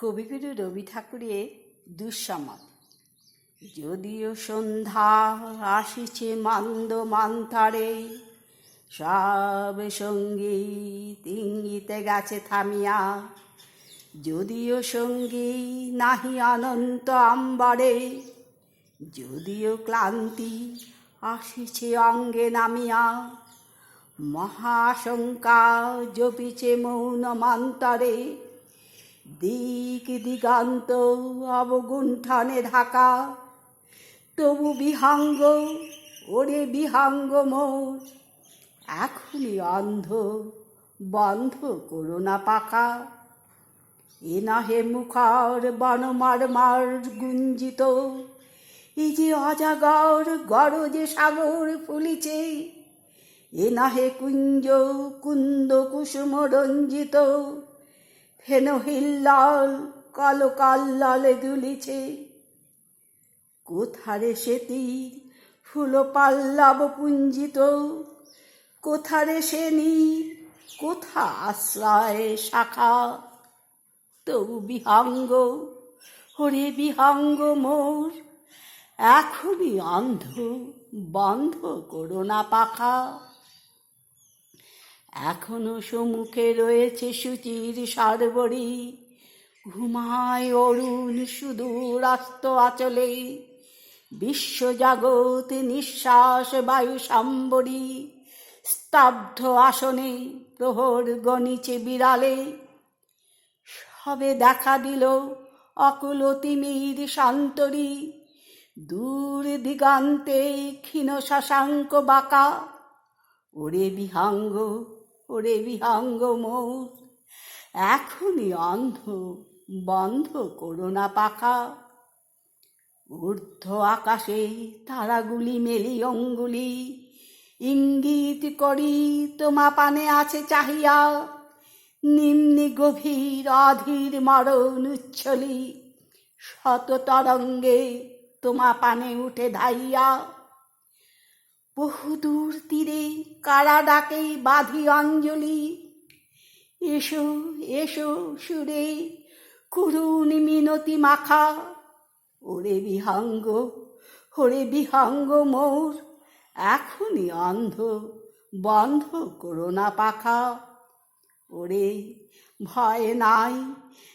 কবিগুরু রবি ঠাকুরের দুঃসময়। যদিও সন্ধ্যা আসিছে মান্দ মান্থারে, সব সংগীত ইঙ্গিতে গেছে থামিয়া। যদিও সঙ্গী নাহি অনন্ত আম্বারে, যদিও ক্লান্তি আসিছে অঙ্গে নামিয়া। মহাশঙ্কা জপিছে মৌন মান্তরে দিক দিগান্ত অবগুণ্ঠনে ঢাকা। তবু বিহাঙ্গ, ওরে বিহাঙ্গ মোর। এখনই অন্ধ, বন্ধ করো না পাখা। এ না হে মুখর বনমার মার গুঞ্জিত। এই যে অজাগর গরজে সাগর ফুলিছে, এ না হে কুঞ্জ কুন্দ কুসুম রঞ্জিত। ফেন হিল্লাল কালো কাল্লালে দুলিছে। কোথারে সে তীর? ফুল পাল্লাব পুঞ্জিত। কোথারে সে নীর? কোথা আশ্রয় শাখা? তবু বিহাঙ্গ, হরে বিহাঙ্গ মোর। এখনই অন্ধ, বন্ধ করো না পাখা। এখনও সম্মুখে রয়েছে সুচির সারবরি ঘুমায় অরুণ সুদূর আস্ত আচলে। বিশ্বজাগত নিঃশ্বাস বায়ু সাম্বরী স্তব্ধ আসনে প্রহর গণিছে বিড়ালে। সবে দেখা দিল অকুল তিমির শান্তরী। দূর দিগান্তে ক্ষীণ শশাঙ্ক বাঁকা। ওরে বিহাঙ্গ ওরে বিহাঙ্গ মোর এখনই অন্ধ বন্ধ করো না পাখা। ঊর্ধ্ব আকাশে তারাগুলি মেলি অঙ্গুলি, ইঙ্গিত করি তোমা পানে আছে চাহিয়া। নিম্নি গভীর অধীর মরণ উচ্ছলি, শত তরঙ্গে তোমা পানে উঠে ধাইয়া। বহুদূর তীরে কারা ডাকে বাঁধি অঞ্জলি। এসো এসো সুরে করুণ মিনতি মাখা। ওরে বিহাঙ্গ ওরে বিহাঙ্গ মোর, এখনই অন্ধ, বন্ধ করো না পাখা। ওরে ভয় নাই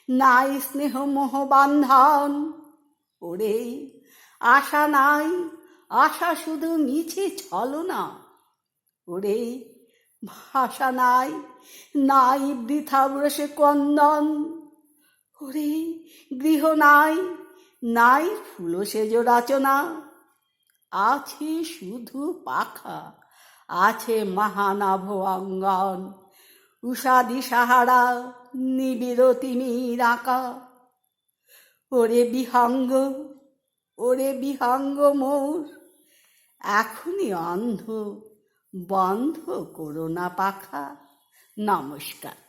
নাই স্নেহ মোহ বান্ধন ওরে আশা নাই আশা শুধু মিছে ছলনা। ওরে, ভাষা নাই নাই বৃথা বসে কন্দন ওরে, গৃহ নাই নাই ফুলো সেজ রচনা। আছে শুধু পাখা, আছে মহানাভ অঙ্গন। উষাদি সাহারা, নিবিড় তিমির আঁকা। ওরে বিহঙ্গ ওরে বিহঙ্গ মোর। এখনই অন্ধ বন্ধ করোনা পাখা। নমস্কার।